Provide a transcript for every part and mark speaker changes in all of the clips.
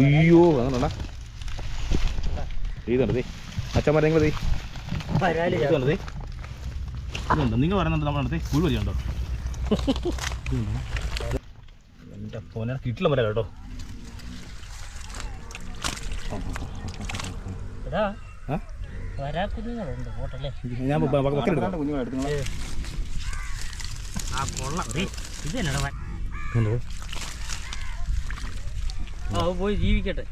Speaker 1: അയ്യോ അങ്ങനെടാ ഇതുണ്ട് ദേ. അച്ഛന്മാരെ നിങ്ങൾ ഇതുണ്ട് ഇതുണ്ട്. നിങ്ങൾ പറയുന്നുണ്ട് നമ്മുടെ അടുത്ത് പുഴു വരികയുണ്ടോ എന്റെ പോനെ കിട്ടില്ല മരം കേട്ടോ.
Speaker 2: കുഞ്ഞുങ്ങളുണ്ട്
Speaker 1: ഞാൻ കുഞ്ഞുങ്ങളെടുത്ത്
Speaker 2: ആ കൊള്ളാം. ദേ, ഇത് എന്നടാ അത് പോയി ജീവിക്കട്ടെ.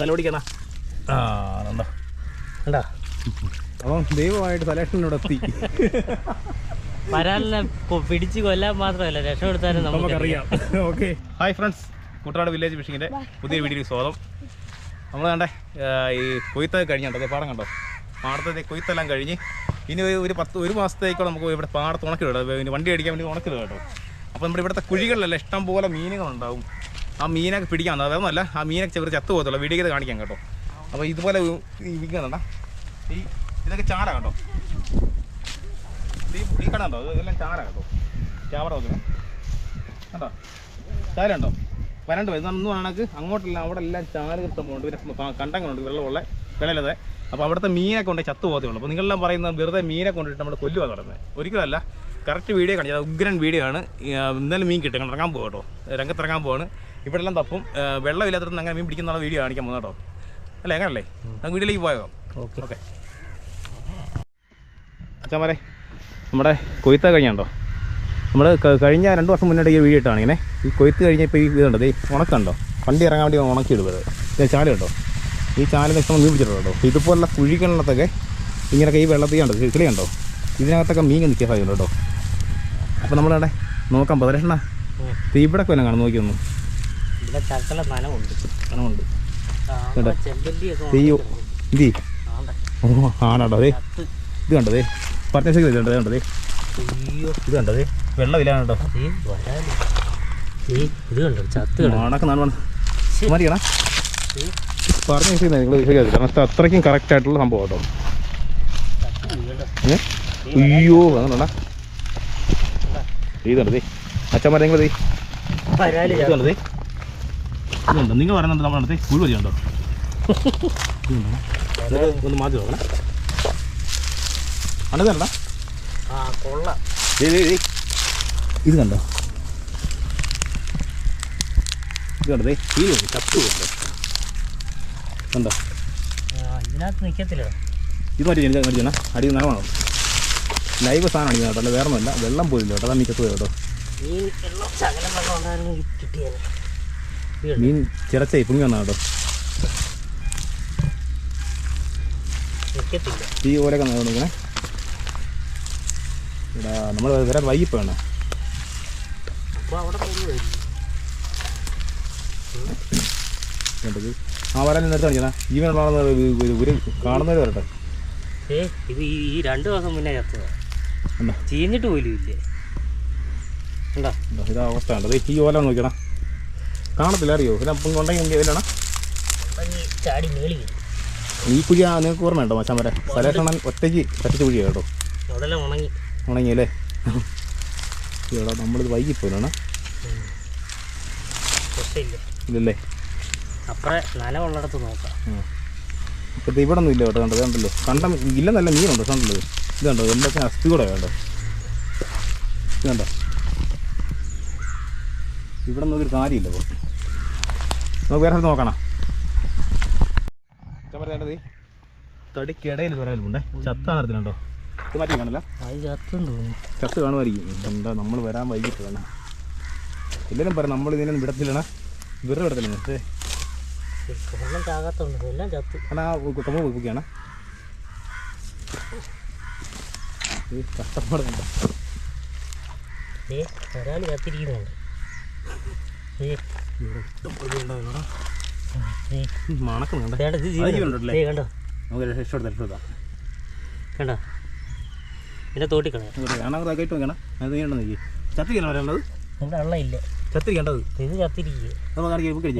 Speaker 1: തലോടിക്കണ ആ ഉണ്ടോ
Speaker 2: കണ്ടാ?
Speaker 1: അപ്പം ദൈവമായിട്ട് സലേഷനിവിടെ എത്തി
Speaker 2: പൊ- പിടിച്ച് കൊല്ലാൻ മാത്രമല്ല രക്ഷപ്പെടുത്താനും നമുക്ക്
Speaker 1: നമുക്കറിയാം. Okay. Hi friends Kuttanad village ഫിഷിങ്ങിന്റെ പുതിയ വീഡിയോയിൽ സ്വാഗതം. നമ്മൾ കണ്ടേ ഈ കൊയ്ത്തൊക്കെ കഴിഞ്ഞുണ്ടോ അതേ പാടം കണ്ടോ? പാടത്തെ കൊയ്ത്തെല്ലാം കഴിഞ്ഞ് ഇനി ഒരു- ഒരു പത്ത് ഒരു മാസത്തേക്കോ നമുക്ക് ഇവിടെ പാടത്ത് ഉണക്കിടും ഇനി വണ്ടി അടിക്കാൻ വേണ്ടി ഉണക്കിടും കേട്ടോ. അപ്പോൾ നമ്മുടെ ഇവിടുത്തെ കുഴികളിലെല്ലാം ഇഷ്ടം പോലെ മീനുകളുണ്ടാവും. ആ മീനൊക്കെ പിടിക്കാൻ അതൊന്നുമല്ല ആ മീനൊക്കെ ചെറിയ ചത്തു പോകത്തുള്ളൂ. വീഡിയോ ചെയ്ത് കാണിക്കാം കേട്ടോ. അപ്പോൾ ഇതുപോലെ വിൽക്കുന്നുണ്ട ഈ ഇതൊക്കെ ചാര കേട്ടോ ഈ കട ഉണ്ടോ? ഇതെല്ലാം ചാര കേട്ടോ ക്യാമറ നോക്കണം കണ്ടോ? ചാര ഉണ്ടോ വരണ്ട്? ഇതൊന്നും ആണെങ്കിൽ അങ്ങോട്ടെല്ലാം അവിടെ എല്ലാം ചാര കിട്ടുമ്പോണ്ട് പിന്നെ കണ്ടങ്ങളുണ്ട് വെള്ളമുള്ള വെള്ളമില്ലാതെ അപ്പോൾ അവിടുത്തെ മീനെ കൊണ്ട് ചത്തു പോകത്തേ ഉള്ളൂ. അപ്പോൾ നിങ്ങളെല്ലാം പറയുന്നത് വെറുതെ മീനെ കൊണ്ടിട്ട് നമ്മൾ കൊല്ലുക നടന്നത് ഒരിക്കലല്ല കറക്റ്റ് വീഡിയോ കാണിച്ചത് ഉഗ്രൻ വീഡിയോ ആണ്. ഇന്നലെ മീൻ കിട്ടും. ഇറങ്ങാൻ പോകും കേട്ടോ. രംഗത്തിറങ്ങാൻ പോവാണ്. ഇവിടെ എല്ലാം തപ്പും വെള്ളമില്ലാത്തടത്ത് അങ്ങനെ മീൻ പിടിക്കുന്ന വീഡിയോ കാണിക്കാൻ പോകുന്നത് കേട്ടോ? അല്ലേ അങ്ങനല്ലേ? നമുക്ക് വീട്ടിലേക്ക് പോയോ
Speaker 2: ഓക്കെ.
Speaker 1: ഓക്കെ. അച്ഛന്മാരെ നമ്മുടെ കൊയ്ത്ത കഴിഞ്ഞുണ്ടോ? നമ്മൾ കഴിഞ്ഞ രണ്ട് വർഷം മുന്നേ ഈ വീഡിയോ ഇട്ടാണ് ഇങ്ങനെ. ഈ കൊയ്ത്ത് കഴിഞ്ഞ ഇപ്പോൾ ഈ ഇതുണ്ടോ? ഈ ഉണക്കുണ്ടോ വണ്ടി ഇറങ്ങാൻ വേണ്ടി ഉണക്കി ഇടുന്നത് ഇത് ചാല കേട്ടോ ഈ ചാല ഇഷ്ടം മീൻ പിടിച്ചിട്ടുണ്ടോ ഇതുപോലുള്ള കുഴികളിനകത്തൊക്കെ ഇങ്ങനെയൊക്കെ ഈ വെള്ളത്തിൽ കണ്ടോ? കിളി കണ്ടോ? ഇതിനകത്തൊക്കെ മീൻ നിൽക്കാൻ സാധ്യത കേട്ടോ. അപ്പോൾ നമ്മളവിടെ നോക്കാം പതിലക്ഷണ ഇവിടെ കൊല്ലം കാണും നോക്കിയൊന്നും.
Speaker 2: ഇവിടെ ചക്കല.
Speaker 1: ഇതി. ആണോ അതെ. ഇത് കണ്ടതേ പറഞ്ഞേ ഇത് കണ്ടതേ കണ്ടതേ ഇത് കണ്ടതേ വെള്ളമില്ലാണ് കേട്ടോ
Speaker 2: ഇത് കണ്ടോ? ചത്ത്.
Speaker 1: മതിയണ പറഞ്ഞ നിങ്ങൾ കാരണം അത്രയ്ക്കും കറക്റ്റ് ആയിട്ടുള്ള സംഭവം കേട്ടോ. അയ്യോ അങ്ങനെടാ ഇത് കണ്ടതേ അച്ഛന്മാരെ നിങ്ങൾ
Speaker 2: വരാൽ.
Speaker 1: ഇത്
Speaker 2: ചത്ത്.
Speaker 1: കണ്ടതേ ഇതുണ്ടോ? നിങ്ങൾ പറയുന്നുണ്ട് നമ്മുടെ അടുത്ത് പുഴു വരികയുണ്ടോ ഒന്ന് മാറ്റി നോക്കണേ അണ്ടത് കണ്ടാ
Speaker 2: ആ കൊള്ളാം
Speaker 1: ഇത് കണ്ടോ? ഇത് കണ്ടതേ ഈ ചത്തു കണ്ടോ?
Speaker 2: ഇതിനകത്ത് നിൽക്കത്തില്ല
Speaker 1: ഇത് മറ്റേ എനിക്ക് മേടിച്ചാ അടി നനവാണോ? ലൈവ് സാധനമാണ് ഇത് കേട്ടോ. അല്ല വേറെ ഒന്നുമല്ല വെള്ളം പോയില്ല കേട്ടോ. അതാണ് മിക്കത്ത് കേട്ടോ.
Speaker 2: ഈ വെള്ളം ശകലം വെള്ളം ഉണ്ടായിരുന്നു കിട്ടിയത്.
Speaker 1: മീൻ ചിറച്ചേ പുങ്ങി വന്നാ കേട്ടോ.
Speaker 2: നിൽക്കത്തില്ല
Speaker 1: ഈ ഓലൊക്കെ ഇങ്ങനെ ഇടാ നമ്മൾ വരാൻ വൈകിപ്പോ വേണം
Speaker 2: അപ്പോൾ അവിടെ പോകുന്നത്
Speaker 1: വേണ്ടത് ആ വരാൻ നേരത്തെ കാണിച്ചാ ജീവനുള്ള ഒരു കാണുന്നവർ വരട്ടെ.
Speaker 2: ഏ ഇത് ഈ രണ്ടു ദിവസം മുന്നേ ചത്തതാ.
Speaker 1: എന്താ
Speaker 2: ചീഞ്ഞിട്ട് പോലും ഇല്ലേ?
Speaker 1: ഇതാ അവസ്ഥ ഉണ്ടോ ഈ ഓല നോക്കണം കാണത്തില്ല അറിയോ പിന്നെ അപ്പം ഉണ്ടെങ്കിൽ ഇതിലാണ്
Speaker 2: ഉണ്ടെങ്കി ചാടി മേളി വരും
Speaker 1: ഈ കുഴി ആ നിങ്ങൾക്ക് ഓർമ്മ ഉണ്ടോ മച്ചാൻ വരെ സലേഷണൻ ഒറ്റയ്ക്ക് പറ്റിച്ച കുഴിയാണ് കേട്ടോ.
Speaker 2: ഉണങ്ങി.
Speaker 1: ഉണങ്ങിയല്ലേ? ഇവിടെ നമ്മളിത് വൈകിപ്പോയിലാണ്
Speaker 2: രക്ഷയില്ല
Speaker 1: ഇല്ലല്ലേ?
Speaker 2: അപ്പറേ നനവുള്ളിടത്ത് നോക്കാം.
Speaker 1: ഇപ്പം ഇവിടെ ഒന്നും ഇല്ല കേട്ടോ കണ്ടത് കണ്ടല്ലോ കണ്ട നല്ല മീനുണ്ട്? കണ്ടല്ലോ ഇത് കണ്ടോ എല്ലാത്തിനും അസ്ഥി കൂടെ വേണ്ടോ ഇത് കണ്ടോ ഇവിടെ നിന്നൊരു ഒരു കാര്യമില്ല ഇപ്പോൾ നമുക്ക് വേറെ നോക്കണം. തടിക്കിടയിൽ വരാനുണ്ടേ ചത്ത ഇത് മാറ്റി കാണല്ല കാണുമായിരിക്കും. എന്താ നമ്മൾ വരാൻ വൈകിട്ട് വേണം. എല്ലാവരും പറയാം നമ്മൾ ഇതിനൊന്നും വിടത്തില്ലണ വെറുതെ വിടത്തില്ല കഷ്ടപ്പാടുണ്ട്
Speaker 2: ഏ ഏ,
Speaker 1: മണക്കുന്നുണ്ട്
Speaker 2: കണ്ടോ?
Speaker 1: നമുക്ക് രക്ഷപ്പെടുത്താം രക്ഷപ്പെടുത്താം.
Speaker 2: കണ്ടോ? പിന്നെ
Speaker 1: കേട്ട് നോക്കണം അത് നീ ചത്തിരിക്കണം വരേണ്ടത്
Speaker 2: എന്റെ അള്ള ഇല്ല.
Speaker 1: ചത്തിരിക്കേണ്ടത്?
Speaker 2: ഇത് ചത്തിരിക്കുക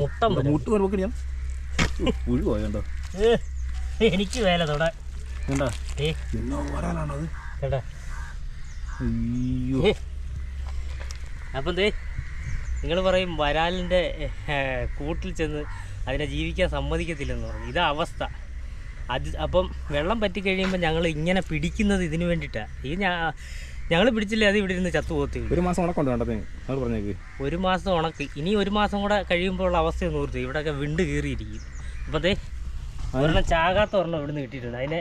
Speaker 2: മുട്ടം
Speaker 1: നമുക്ക് ഞാൻ. കണ്ടോ?
Speaker 2: എനിക്ക് വേല തൊടാൻ.
Speaker 1: കണ്ടോ? എന്നോ വരാനാണോ അത്
Speaker 2: കേട്ടാ
Speaker 1: അയ്യോ
Speaker 2: അപ്പം ദേ നിങ്ങൾ പറയും വരാലിന്റെ കൂട്ടിൽ ചെന്ന് അതിനെ ജീവിക്കാൻ സമ്മതിക്കത്തില്ലെന്ന് പറഞ്ഞു. ഇതാ അവസ്ഥ. അത് അപ്പം വെള്ളം പറ്റി കഴിയുമ്പോൾ ഞങ്ങൾ ഇങ്ങനെ പിടിക്കുന്നത് ഇതിന് വേണ്ടിയിട്ടാണ് ഈ ഞാൻ ഞങ്ങൾ പിടിച്ചില്ലേ അത് ഇവിടെ ഇരുന്ന് ചത്തു പോകത്തേ ഉള്ളൂ.
Speaker 1: ഒരു മാസം ഉണക്കുണ്ട് കണ്ടത്തിന് പറഞ്ഞേക്ക്.
Speaker 2: ഒരു മാസം ഉണക്ക്. ഇനി ഒരു മാസം കൂടെ കഴിയുമ്പോൾ ഉള്ള അവസ്ഥ ഒന്ന് ഓർത്തു ഇവിടെയൊക്കെ വിണ്ട് കീറിയിരിക്കും. അപ്പം ദേ ഒരെണ്ണം ചാകാത്ത ഒരെണ്ണം ഇവിടുന്ന് കിട്ടിയിട്ടുണ്ട്. അതിനെ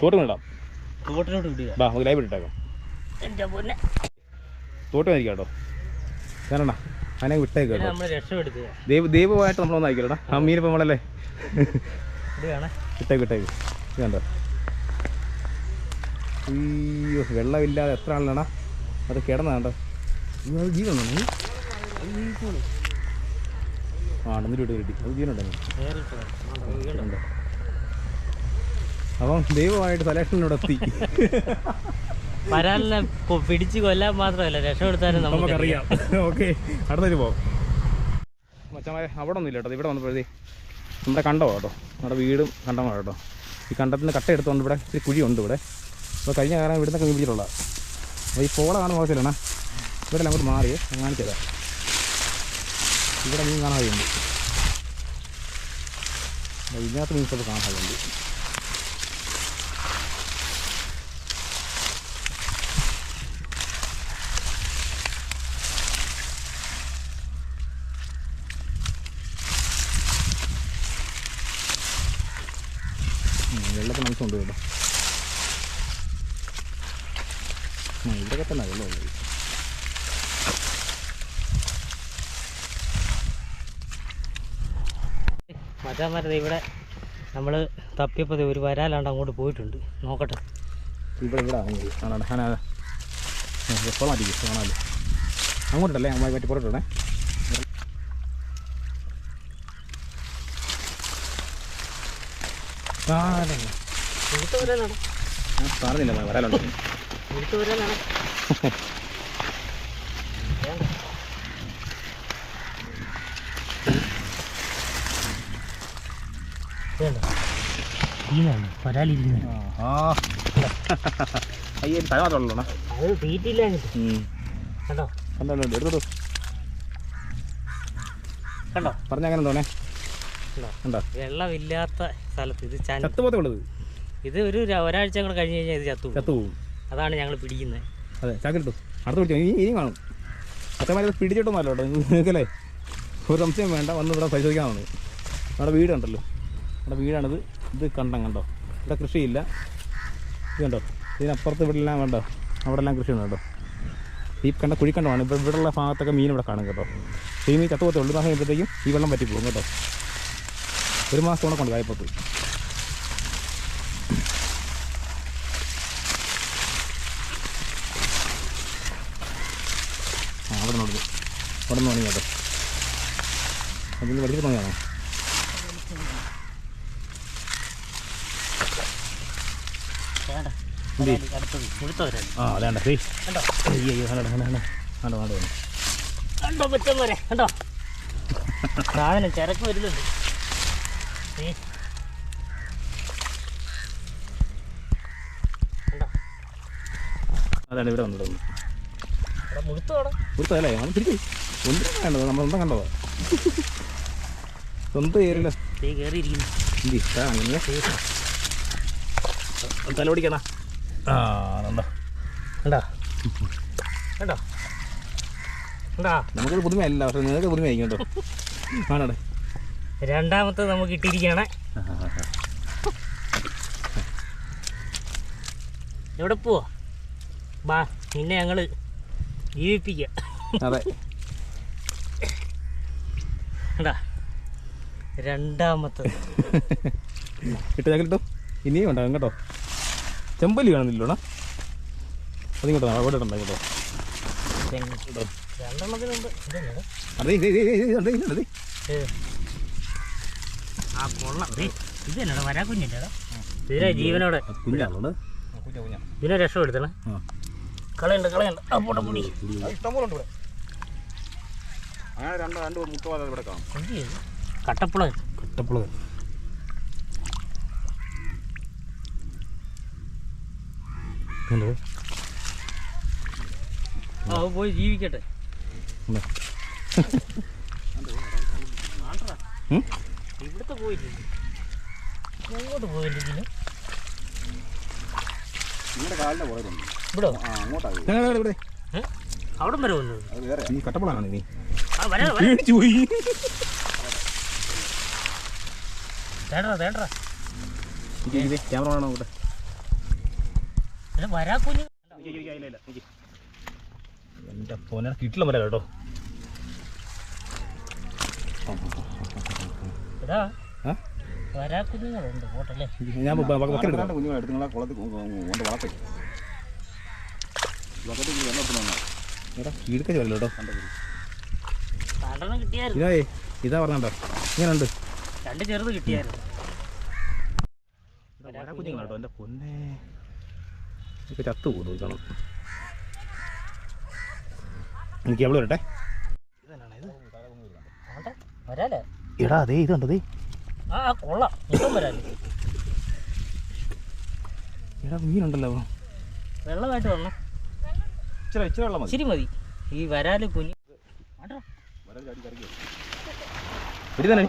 Speaker 2: തോട്ടിനോട് വിടുക.
Speaker 1: ലൈവ് ഇട്ടേക്കാം.
Speaker 2: എന്റെ പൊന്നെ.
Speaker 1: തോട്ട് മരിക്കാം കേട്ടോ ഞാനണ്ണ അതിനെ വിട്ടേക്ക് ദൈവ ദൈവമായിട്ട് നമ്മളൊന്നും അയക്കലടാ. ആ മീൻ ഇപ്പം
Speaker 2: നമ്മളല്ലേ?
Speaker 1: വിട്ടേക്ക് വിട്ടേക്ക്. ഇത് കണ്ടോ? അയ്യോ വെള്ളമില്ലാതെ എത്ര ആളിലാണോ? അത് കിടന്ന കണ്ടോ? അയ്യോ, അത്? ആ എന്നിട്ട് വിട്ട് കിട്ടി അത് ജീവനുണ്ടോ. അപ്പം ദൈവമായിട്ട് സലേഷനിലൂടെ എത്തി.
Speaker 2: വരാലിനെ പിടിച്ചു കൊല്ലാൻ മാത്രമല്ല രക്ഷപ്പെടുത്താനും നമുക്ക്
Speaker 1: നമുക്കറിയാം. ഓക്കെ അടുത്തൊരു പോകാം മച്ചമാരെ അവിടെ ഒന്നും ഇല്ല കേട്ടോ ഇവിടെ വന്നപ്പോഴേ നമ്മുടെ കണ്ടോ കേട്ടോ. നമ്മുടെ വീടും കണ്ടമാണ് കേട്ടോ. ഈ കണ്ടത്തിന് കട്ട എടുത്തുകൊണ്ട് ഇവിടെ ഇത്തിരി കുഴിയുണ്ട് ഇവിടെ. അപ്പോൾ കഴിഞ്ഞ കാരണം ഇവിടുന്ന് നിന്നൊക്കെ പിടിച്ചിട്ടുള്ള അപ്പോൾ ഈ പോള കാണാൻ പോകത്തില്ലണ ഇവിടെ അങ്ങോട്ട് മാറിയേ ഞാൻ കാണിച്ചതാ ഇവിടെ മീൻ കാണാൻ കഴിയുണ്ട് ഇതിനകത്ത് കാണാതെ ഇപ്പോൾ വെള്ളത്തിന് അംശമുണ്ട് കേട്ടോ ആ ഇവിടെയൊക്കെ തന്നെ വെള്ളമുള്ളത്
Speaker 2: മച്ചാന്മാരത് ഇവിടെ നമ്മൾ തപ്പിയപ്പോൾ ഒരു വരാലാണ്ട് അങ്ങോട്ട് പോയിട്ടുണ്ട് നോക്കട്ടെ
Speaker 1: ഇവിടെ ഇവിടെ അങ്ങോട്ട് കാണാതെ കാണാമല്ലോ അങ്ങോട്ടല്ലേ മറ്റേ പുറത്തോട്ടേ കാണാനല്ല
Speaker 2: ഇവിടുത്തെ വരാലാണ്
Speaker 1: ഞാൻ പറഞ്ഞില്ല വരാലുണ്ട് അയ്യോ തല മാത്രമല്ലോ
Speaker 2: അത് തീറ്റില്ല കണ്ടോ?
Speaker 1: കണ്ടോ? പറഞ്ഞ അങ്ങനെ തോന്നേ.
Speaker 2: വെള്ളമില്ലാത്ത സ്ഥലത്ത് ഇത് ചത്തുപോത്തുള്ളത്
Speaker 1: ചത്തുപോത്തേ
Speaker 2: ഇത്. ഒരു ഒരാഴ്ച കൂടെ കഴിഞ്ഞ് കഴിഞ്ഞാൽ ഇത് ചത്തു പോകും.
Speaker 1: ചത്തുപോകും.
Speaker 2: അതാണ് ഞങ്ങൾ പിടിക്കുന്നത്
Speaker 1: അതെ ചാക്കിട്ടു അടുത്ത് പിടിച്ചു ഇനി ഇനിയും കാണും. അത്രമാരി പിടിച്ചിട്ടൊന്നുമല്ല കേട്ടോ. നിങ്ങൾക്കല്ലേ ഒരു സംശയം വേണ്ട. വന്ന് ഇവിടെ പരിശോധിക്കാവുന്നത് നമ്മുടെ വീട് കണ്ടല്ലോ നമ്മുടെ വീടാണിത്. ഇത് കണ്ടം കണ്ടോ? ഇവിടെ കൃഷിയില്ല. ഇത് കണ്ടോ? ഇതിനപ്പുറത്ത് ഇവിടെ എല്ലാം വേണ്ടോ അവിടെ എല്ലാം കൃഷിയുണ്ട് കേട്ടോ. ഈ കണ്ട കുഴിക്കണ്ടമാണ്. ഇപ്പോൾ ഇവിടെയുള്ള ഭാഗത്തൊക്കെ മീൻ ഇവിടെ കാണും കേട്ടോ. ഈ മീൻ ചത്തുപോത്തെ ഉള്ളു. മാസം ഈ വെള്ളം പറ്റി പോകും കേട്ടോ. ഒരു മാസം കൂടെ കൊണ്ട് ആ അവിടെ നോക്കി അവിടെ നിന്ന് തുടങ്ങി കേട്ടോ അതിന് പഠിച്ചിട്ട്
Speaker 2: വരാലി
Speaker 1: ആ അതാണ്ട അയ്യോ അയ്യോ കണ്ടോ? കണ്ടോ കണ്ടോ കണ്ടോ കണ്ടോ
Speaker 2: കണ്ടോ? സാധനം ചരക്ക് വരുന്നുണ്ട്. കണ്ടോ
Speaker 1: അതാണ് ഇവിടെ വന്നത്. കൊടുത്തതല്ലേ നമ്മൾ തിരിച്ചു ഒന്നും കണ്ടത്. നമ്മൾ ഒന്നും കണ്ടതാ. സ്വന്തം ഏരിയല്ല തല പിടിക്കണ ആ കണ്ടോ?
Speaker 2: കണ്ടോ? കണ്ടോ? കണ്ടോ?
Speaker 1: നമുക്കൊരു പുതുമയല്ല പക്ഷെ നിങ്ങൾക്ക് പുതുമയായിരിക്കും കേട്ടോ. ആണോടെ?
Speaker 2: രണ്ടാമത്തെ നമുക്ക് ഇട്ടിരിക്കുകയാണ് എവിടെ പോവാ? ബാ നിന്നെ ഞങ്ങൾ ജീവിപ്പിക്കുക
Speaker 1: അതെ.
Speaker 2: രണ്ടാമത്തെ.
Speaker 1: കിട്ടോ ഞാൻ കിട്ടോ ഇനിയും ഉണ്ടാകും കേട്ടോ. ചെമ്പല്ലി കാണുന്നില്ലോടാ അതിങ്ങോട്ടോ അവിടെ ഉണ്ടാകും കേട്ടോ
Speaker 2: രണ്ടെണ്ണത്തിനുണ്ട്.
Speaker 1: അതെ ഇതേ ഇതേ ഇതേ അതെ അതെ
Speaker 2: ഏ. ആ കൊള്ളാം. ഇത് ഇതല്ലടാ വരാ കുഞ്ഞില്ലേടാ ഇതിനെ ജീവനോടെ.
Speaker 1: കുഞ്ഞാണോ കുഞ്ഞ
Speaker 2: ഇതിനെ രക്ഷപ്പെടുത്തണേ
Speaker 1: ആ.
Speaker 2: കളയണ്ട കളയണ്ട. ആ പോട്ടെ പൊടി
Speaker 1: ഇഷ്ടംപോലെ ഉണ്ട് ഇവിടെ. അങ്ങനെ രണ്ട് രണ്ട് മുട്ട ഇവിടെ കാണും.
Speaker 2: കട്ടപ്പുള.
Speaker 1: കട്ടപ്പുള. കണ്ടോ?
Speaker 2: ആ പോയി ജീവിക്കട്ടെ? ഇവിടുത്തെ പോയിട്ടില്ല എങ്ങോട്ട് പോയില്ലെങ്കിലും? ഇതിന്
Speaker 3: നിങ്ങളുടെ കാലിന്റെ പോയതുണ്ട്
Speaker 2: ഇവിടെ?
Speaker 3: ആ അങ്ങോട്ടാണ്
Speaker 1: ഞാൻ ഇവിടെ? ഇവിടെ
Speaker 2: അവിടെ വരെ വന്നത്
Speaker 3: അത് വേറെ.
Speaker 1: നീ കട്ടപ്പളാണ് നീ?
Speaker 2: ആ വരാ വരാ.
Speaker 1: പേടിച്ചു പോയി.
Speaker 2: തേടാ തേടാ
Speaker 1: ക്യാമറ വേണോ ഇവിടെ
Speaker 2: അല്ല വരാ കുഞ്ഞ്.
Speaker 1: എന്റെ ഫോനെ കിട്ടില്ല മല കേട്ടോ.
Speaker 2: എടാ
Speaker 1: ആ?
Speaker 2: വരാ കുഞ്ഞുങ്ങളുണ്ട് പോട്ടല്ലേ?
Speaker 1: ഞാൻ
Speaker 3: കുഞ്ഞുങ്ങളെ എടുത്ത് നിങ്ങളെ കുളത്തിൽ കൊണ്ട് വളർത്തി.
Speaker 1: ഇടുക്ക ചോല്ലോ കേട്ടോ. ഇതാ ഇതാ പറഞ്ഞോ ഇങ്ങനണ്ട്.
Speaker 2: രണ്ട് ചെറുത് കിട്ടിയായിരുന്നു.
Speaker 1: കുഞ്ഞുങ്ങളാട്ടോ എന്റെ പൊന്നെ. ഇപ്പൊ ചത്തു പോകുന്നു കാണും എനിക്ക് എവിടെ വരട്ടെ?
Speaker 2: വരാലേ?
Speaker 1: എടാ അതേ ഇത് കണ്ടതേ
Speaker 2: ആ ആ, കൊള്ളാം.
Speaker 1: എടാ മീനുണ്ടല്ലോ.
Speaker 2: വെള്ളമായിട്ട് വരണം
Speaker 3: ഇച്ചിരി ഇച്ചിരി വെള്ളം മതി.
Speaker 2: ഇച്ചിരി മതി. ഈ വരാൽ കുഞ്ഞി.
Speaker 1: ഒരു തന്നെ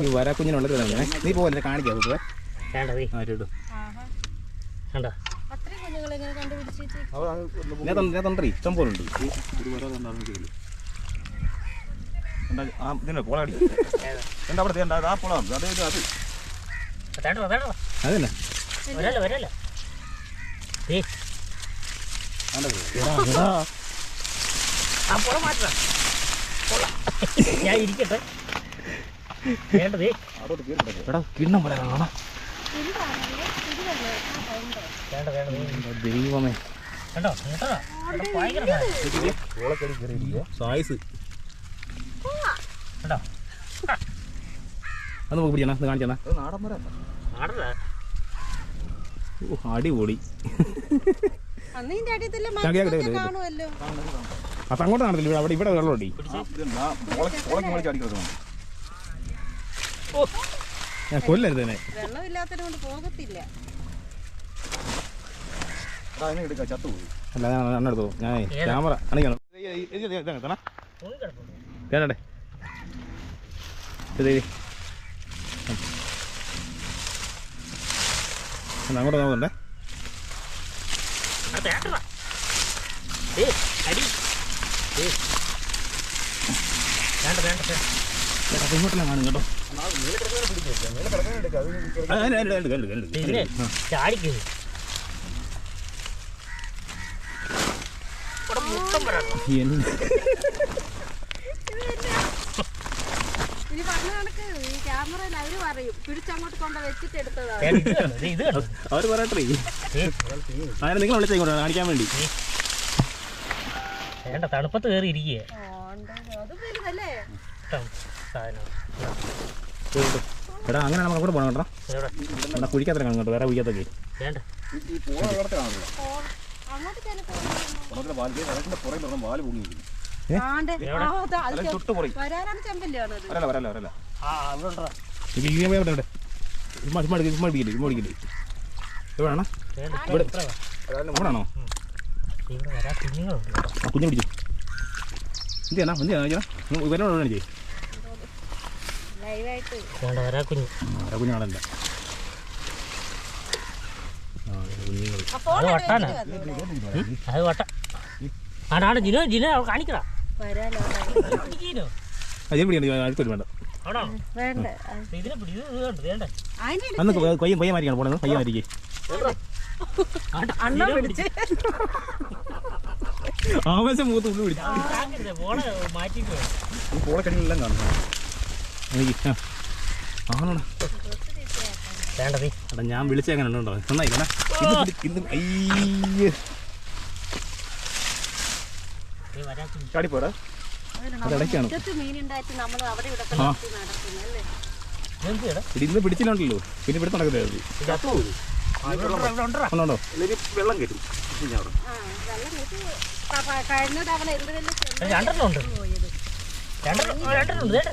Speaker 1: ഈ വരാ കുഞ്ഞിനുള്ളത് തന്നെ നീ പോലെ കാണിക്കാം വേണ്ടത്
Speaker 2: വേണ്ടതേ
Speaker 1: ആരും
Speaker 2: വേണ്ട.
Speaker 1: തന്ത്രി ഇഷ്ടം പോലെ ഉണ്ട്.
Speaker 2: ഞാൻ ഇരിക്കട്ടെ. വേണ്ടതേ.
Speaker 1: കിണ്ണം പോലെ ദൈവമേ. സായിസ് അത് നമുക്ക് പിടിക്കണം ഇത് കാണിച്ചാ അടിപൊളി. അപ്പം അങ്ങോട്ട് നടത്തില്ല അവിടെ ഇവിടെ വെള്ളമുണ്ട്
Speaker 3: ഓളക്ക് മേടിച്ച് അടി കിടക്കണം
Speaker 1: ഞാൻ കൊല്ലരുത് തന്നെ
Speaker 4: വെള്ളമില്ലാത്തത് കൊണ്ട് പോകത്തില്ല.
Speaker 1: അല്ല ഞാൻ അണ്ണ എടുത്തോ ഞാൻ? ക്യാമറ. അണിക്കണം കേട്ടെ ഇത് അങ്ങോട്ട് നോക്കണ്ടേ
Speaker 2: വേണ്ട വേണ്ട വേണ്ട.
Speaker 1: ഇങ്ങോട്ടെല്ലാം കാണും കേട്ടോ.
Speaker 3: നീല കിടക്കാൻ എടുക്കാം അത്
Speaker 1: ആ, കണ്ട്, കണ്ട്, കണ്ട്, കണ്ട്, കണ്ട്.
Speaker 2: പിന്നെ
Speaker 1: ആ.
Speaker 2: ചാടിക്കുന്നു ഇവിടെ മുട്ടം വരാട്ടോ
Speaker 1: എന്ത്?
Speaker 4: ഇനി പറഞ്ഞ കണക്ക് ഈ ക്യാമറയിൽ അവർ പറയും പിടിച്ചങ്ങോട്ട് കൊണ്ട് വെച്ചിട്ട് എടുത്തതാണ്
Speaker 1: അവർ പറയട്ടെ അങ്ങനെ നിങ്ങൾ വിളിച്ചാൽ ഇങ്ങോട്ട് കാണിക്കാൻ വേണ്ടി
Speaker 2: വേണ്ട തണുപ്പത്ത് കയറി ഇരിക്കുക
Speaker 1: എടാ അങ്ങനെ നമുക്ക് അങ്ങോട്ട് പോകണം കേട്ടോ
Speaker 2: ഇവിടെ
Speaker 1: കുഴിക്കാത്ത കാണും കേട്ടോ വേറെ കുഴിക്കാത്തൊക്കെ
Speaker 2: വേണ്ട
Speaker 4: അങ്ങോട്ട്
Speaker 3: പുറകിൽ വരല്ല വരല്ല വരല്ല.
Speaker 1: എവിടെയാണ്
Speaker 2: കുഞ്ഞുങ്ങളുണ്ട്
Speaker 1: കുഞ്ഞു പിടിച്ചു. ഇവരോട് ചെയ്യും കുഞ്ഞാണല്ല
Speaker 2: അത് വട്ടാണ്. അത് വട്ട ആടാണ് ജിനോ ജിനോ അവൾ കാണിക്കടാ.
Speaker 4: വരാലോ.
Speaker 1: അതിനെ അടുത്തൊരു വേണ്ട.
Speaker 4: വേണ്ട.
Speaker 1: പോണത്. ആവേശം മൂത്ത് ഉള്ളു പിടിച്ചു.
Speaker 3: കാണുന്നു
Speaker 1: ആണോടാ.
Speaker 2: നീ.
Speaker 1: എടാ ഞാൻ വിളിച്ചെങ്ങനെ ഉണ്ടോ? നന്നായി കണ്ടാ ഇത് അയ്യേ
Speaker 2: നീ വരാ കുഞ്ഞു
Speaker 3: ചാടിപ്പോരാ
Speaker 1: അതിടയ്ക്കാണ്
Speaker 4: മുറ്റത്ത് മീനുണ്ടായിട്ട് നമ്മൾ അവിടെ ഇവിടെ
Speaker 1: ആ.
Speaker 4: നടക്കുന്നു അല്ലേ
Speaker 2: എന്ത് ചെയ്യടാ
Speaker 1: ഇത് ഇന്ന് പിടിച്ചില്ലല്ലോ പിന്നെ ഇവിടെ നടക്കുന്നത്
Speaker 2: ഉണ്ടോ?
Speaker 1: ഉണ്ടോ?
Speaker 3: വെള്ളം കയറ്റും. ഞാൻ
Speaker 4: ആ വെള്ളം കിട്ടി പ- പ- കഴിഞ്ഞ തവണ എന്ത് വലിയ ചെമ്മീൻ
Speaker 2: രണ്ടെണ്ണം ഉണ്ട്
Speaker 4: പോയത്
Speaker 2: രണ്ടെണ്ണം ആ, രണ്ടെണ്ണം ഉണ്ട് വേണ്ട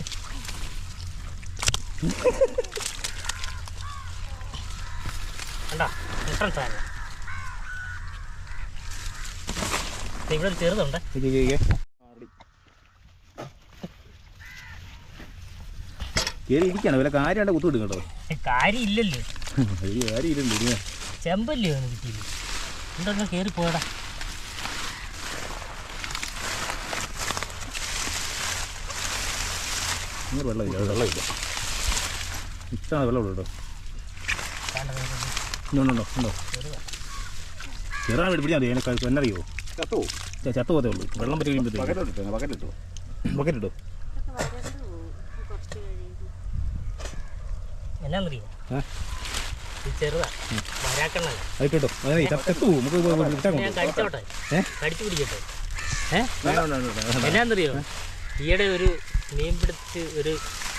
Speaker 2: കണ്ടാ മുട്ടൻ സാധനം ദേ ഇവിടെ ഒരു ചെറുതുണ്ട്
Speaker 1: ഇരിക്കാണ് വല്ല കേട്ടോ.
Speaker 2: ചെമ്പല്ലേ ഒന്ന് കിട്ടിയില്ല എന്തൊക്കെ കയറി പോയടാ.
Speaker 1: വെള്ളമില്ല വെള്ളമില്ല ഇഷ്ടമാണ് കേട്ടോ. ഉണ്ടോ ചെറുതാണ് എന്നറിയോ?
Speaker 3: ചത്തോ
Speaker 1: ചത്തു ഉള്ളൂ. വെള്ളം പറ്റി കഴിയുമ്പോഴത്തേക്ക്
Speaker 2: എന്നാന്നറിയോ ചെറുതാ. വരാക്കണ്ണല്ല?
Speaker 1: ചത്തു നമുക്ക്
Speaker 2: കടിച്ചോട്ടെ? കടിച്ചു പിടിക്കട്ടെ എന്നാന്നറിയോ ഈയിടെ ഒരു മീൻ പിടിച്ച് ഒരു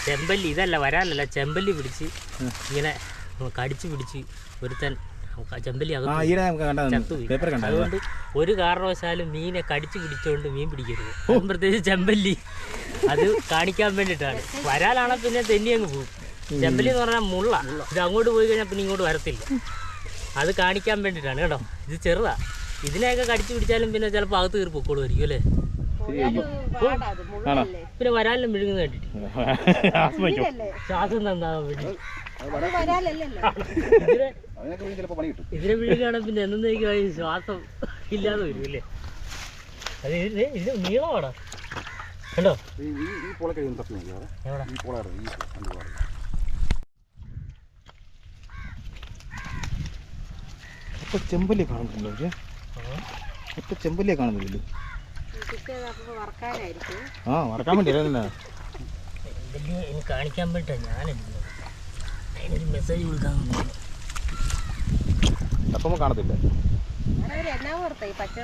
Speaker 2: ചെമ്പല്ലി ഇതല്ല വരാനല്ല ചെമ്പല്ലി പിടിച്ച് ഇങ്ങനെ കടിച്ചു പിടിച്ച് ഒരുത്തൻ അതുകൊണ്ട് ഒരു കാരണവശാലും മീനെ കടിച്ചു പിടിച്ചോണ്ട് മീൻ പിടിക്കരുത്. പ്രത്യേകിച്ച് ചെമ്പല്ലി. അത് കാണിക്കാൻ വേണ്ടിട്ടാണ് വരാലാണെ പിന്നെ തെന്നി അങ്ങ് പോകും ചെമ്പല്ലി എന്ന് പറഞ്ഞാൽ മുള്ള. ഇത് അങ്ങോട്ട് പോയി കഴിഞ്ഞാൽ പിന്നെ ഇങ്ങോട്ട് വരത്തില്ല. അത് കാണിക്കാൻ വേണ്ടിട്ടാണ് കേട്ടോ. ഇത് ചെറുതാ. ഇതിനെയൊക്കെ കടിച്ചു പിടിച്ചാലും പിന്നെ ചിലപ്പോൾ അകത്ത് കയറി പൊക്കോളുമായിരിക്കും അല്ലേ? പിന്നെ വരാലും വിഴുങ്ങുന്ന കണ്ടിട്ട്.
Speaker 1: ആസ്മയ്ക്കോ
Speaker 2: ശ്വാസം തന്നാ വേണ്ടി
Speaker 4: അത് വരാലല്ലല്ലോ
Speaker 2: ഇതിനെ
Speaker 3: അതിനൊക്കെ ചിലപ്പോൾ പണി കിട്ടും
Speaker 2: ഇതിനെ വിഴുങ്ങുകയാണെങ്കിൽ പിന്നെ എന്നേക്കായി ശ്വാസം ഇല്ലാതെ വരും അല്ലേ അത് ഇത് ഇത് നീളമാണ്? കണ്ടോ?
Speaker 3: ഈ ഈ ഈ പോളെ കഴിയുന്ന തപ്പി നോക്കി അവിടെ?
Speaker 2: എവിടെ?
Speaker 3: ഈ പോള ഈ രണ്ട് പോള
Speaker 1: ഇപ്പൊ ചെമ്പല്ലേ കാണുന്നില്ല പക്ഷേ ഇപ്പൊ ചെമ്പല്ലേ
Speaker 4: വറക്കാനായിരിക്കും
Speaker 1: ആ വറക്കാൻ വേണ്ടി
Speaker 2: എനിക്ക് കാണിക്കാൻ ഞാനെടുക്കുന്നത് അതിനൊരു മെസ്സേജ് കൊടുക്കാൻ
Speaker 1: അപ്പം കാണത്തില്ല
Speaker 4: അങ്ങനെ ഒരു എന്നാ പുറത്ത് ഈ പച്ച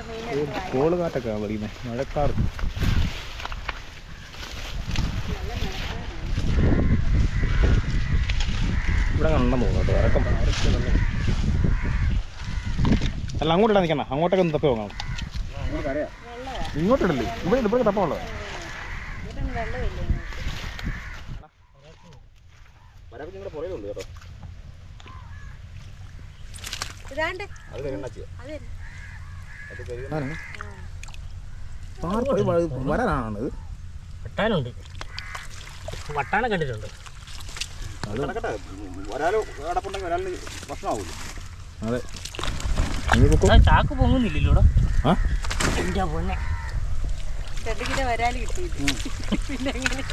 Speaker 4: മീൻ
Speaker 1: കോൾ കാറ്റൊക്കെ വിളിക്കുന്നത് മഴക്കാറ്. ഇവിടെ കണ്ടെന്ന് തോന്നുന്നു ഇറക്കം അല്ല അങ്ങോട്ടിടാൻ നിൽക്കണ്ട അങ്ങോട്ടൊക്കെ ഒന്ന് തപ്പി
Speaker 4: വാങ്ങണം
Speaker 1: ഇങ്ങോട്ടിടല്ലേ? ഇവിടെ ഇവിടെ തപ്പമുള്ളത്
Speaker 3: വരവ് നിങ്ങളുടെ പുറകിലുണ്ട് കേട്ടോ.
Speaker 4: ഇതാണ്ട്.
Speaker 3: അത്
Speaker 4: അതെ
Speaker 3: അത്
Speaker 2: വട്ടാനുണ്ട്. വട്ടാനെ കണ്ടിട്ടുണ്ട്.
Speaker 1: അത്
Speaker 2: ചാക്ക് പൊങ്ങുന്നില്ലല്ലോ എന്റെ പൊന്നെ.
Speaker 4: വരാൽ കിട്ടി പിന്നെ എങ്ങനെ?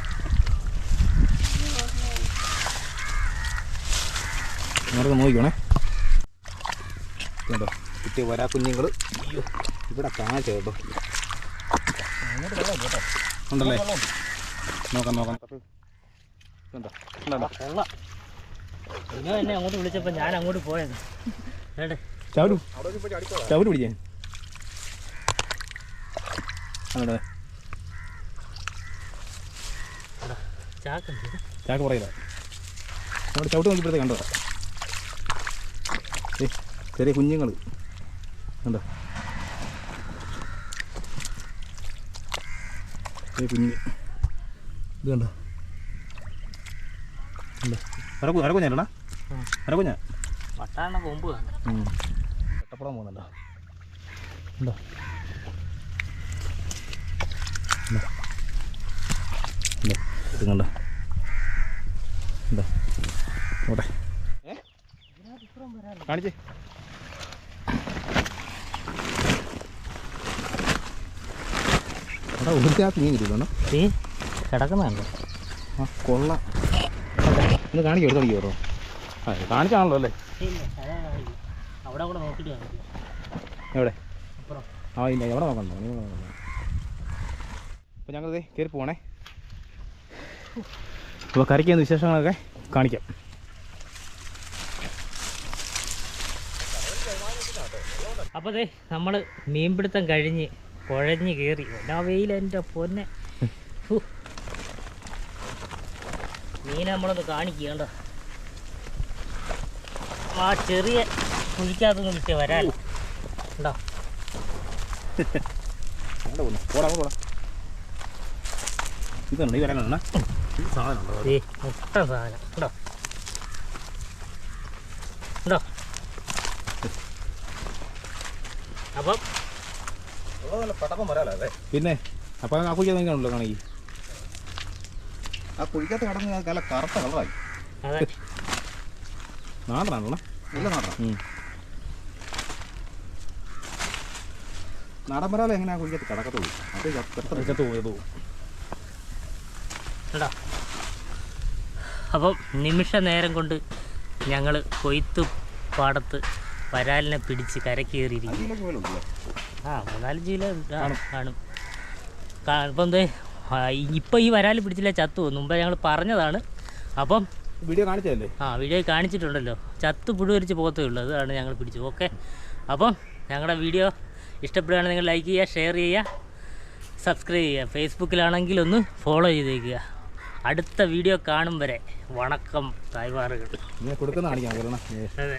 Speaker 1: കേട്ടോ കിട്ടിയ വരാ കുഞ്ഞുങ്ങൾ അയ്യോ ഇവിടെ കാഴ്ച കേട്ടോ ഉണ്ടല്ലേ? നോക്കാം നോക്കാം. കണ്ടോ? കണ്ടോ?
Speaker 2: എന്നെ അങ്ങോട്ട് വിളിച്ചപ്പോ ഞാൻ അങ്ങോട്ട് പോയത്
Speaker 3: ഒരു അടിക്കോളാം
Speaker 1: ചവര് പിടിച്ചേ. അവിടെ ചാക്ക് പറയില്ല നമ്മുടെ ചവിട്ട് നോക്കിയപ്പോഴത്തെ കണ്ടോ? ഏ ചെറിയ കുഞ്ഞുങ്ങൾ കണ്ടോ? ചെറിയ കുഞ്ഞ്. ഇത് കണ്ടോ? അരക്കു അരക്കുഞ്ഞാണോ
Speaker 2: ഉം.
Speaker 1: അരക്കുഞ്ഞാ
Speaker 2: വട്ടാന കൊമ്പ് കാണും
Speaker 1: കട്ടപ്പുറം പോകുന്നുണ്ടോ? ഉണ്ടോ ഉണ്ടോ? ഉണ്ടോ? ഇത് കണ്ടോ? ഉണ്ടോ ഓട്ടെ കാണിച്ചേ. എടാ ഒരുത്തിനകത്ത് മീൻ കിട്ടിയല്ലോ
Speaker 2: ഈ കിടക്കുന്നുണ്ടോ.
Speaker 1: ആ കൊള്ള. ഒന്ന് കാണിക്കോ എടുത്ത് കാണിക്കോ ആ കാണിച്ചാണല്ലോ അല്ലേ?
Speaker 2: അവിടെ കൂടെ നോക്കിയിട്ട്
Speaker 1: എവിടെ? ആ ഇല്ല എവിടെ നോക്കണ്ടോ? നീ നോക്കണ്ട? അപ്പോൾ ഞങ്ങളിത് കയറി പോകണേ അപ്പോൾ കറിക്കുന്ന വിശേഷങ്ങളൊക്കെ കാണിക്കാം.
Speaker 2: അപ്പോൾ ദേ നമ്മൾ മീൻപിടുത്തം കഴിഞ്ഞ് കുഴഞ്ഞ് കേറി. എന്നാ വെയിൽ എന്റെ പൊന്നെ. മീനെ നമ്മളൊന്ന് കാണിക്കണ്ട ആ ചെറിയ കുഴിക്കകത്തുനിന്ന് കിട്ടിയ വരാൻ. ഉണ്ടോ?
Speaker 1: ഇതുണ്ട് ഈ സാധനം ഉണ്ടോ
Speaker 2: ഏ മുട്ട സാധനം. ഉണ്ടോ? ഉണ്ടോ? അപ്പം
Speaker 3: ഉള്ളത് നല്ല പെട്ടെന്ന് വരാലോ അതെ
Speaker 1: പിന്നെ? അപ്പൊ ആ കുഴിക്കാൻ നിൽക്കണല്ലോ കാണെങ്കിൽ
Speaker 3: ആ കുഴിക്കകത്ത് കിടന്ന് നല്ല കറുത്ത കളറായി
Speaker 2: അതെ.
Speaker 1: നാടനാണല്ലോ.
Speaker 3: നല്ല
Speaker 1: നാടന.
Speaker 3: നാടൻ വരാലോ എങ്ങനെയാ കുഴിക്കത്ത് കിടക്കത്തുള്ളൂ? അത്
Speaker 1: പോകും.
Speaker 2: കേട്ടോ അപ്പം നിമിഷ നേരം കൊണ്ട് ഞങ്ങൾ കൊയ്ത്ത് പാടത്ത് വരാലിനെ പിടിച്ച് കരക്കേറിയിരിക്കും ആ മൂന്നാൽ ഉണ്ട്. കാണും ഇപ്പം എന്തേ? ഇപ്പം ഈ വരാൽ പിടിച്ചില്ല ചത്തു. മുമ്പേ ഞങ്ങൾ പറഞ്ഞതാണ്. അപ്പം
Speaker 1: വീഡിയോ കാണിച്ചതല്ലേ?
Speaker 2: ആ വീഡിയോ കാണിച്ചിട്ടുണ്ടല്ലോ. ചത്ത് പുഴുവരിച്ച് പോകത്തേ ഉള്ളൂ. അതാണ് ഞങ്ങൾ പിടിച്ചു ഓക്കെ. അപ്പം ഞങ്ങളുടെ വീഡിയോ ഇഷ്ടപ്പെടുകയാണെങ്കിൽ നിങ്ങൾ ലൈക്ക് ചെയ്യുക ഷെയർ ചെയ്യുക സബ്സ്ക്രൈബ് ചെയ്യുക. ഫേസ്ബുക്കിലാണെങ്കിൽ ഒന്ന് ഫോളോ ചെയ്തേക്കുക. അടുത്ത വീഡിയോ കാണും വരെ. വണക്കം തായ്വാറുകൾ.
Speaker 1: കൊടുക്കുന്ന കാണിക്കാം
Speaker 2: അതെ.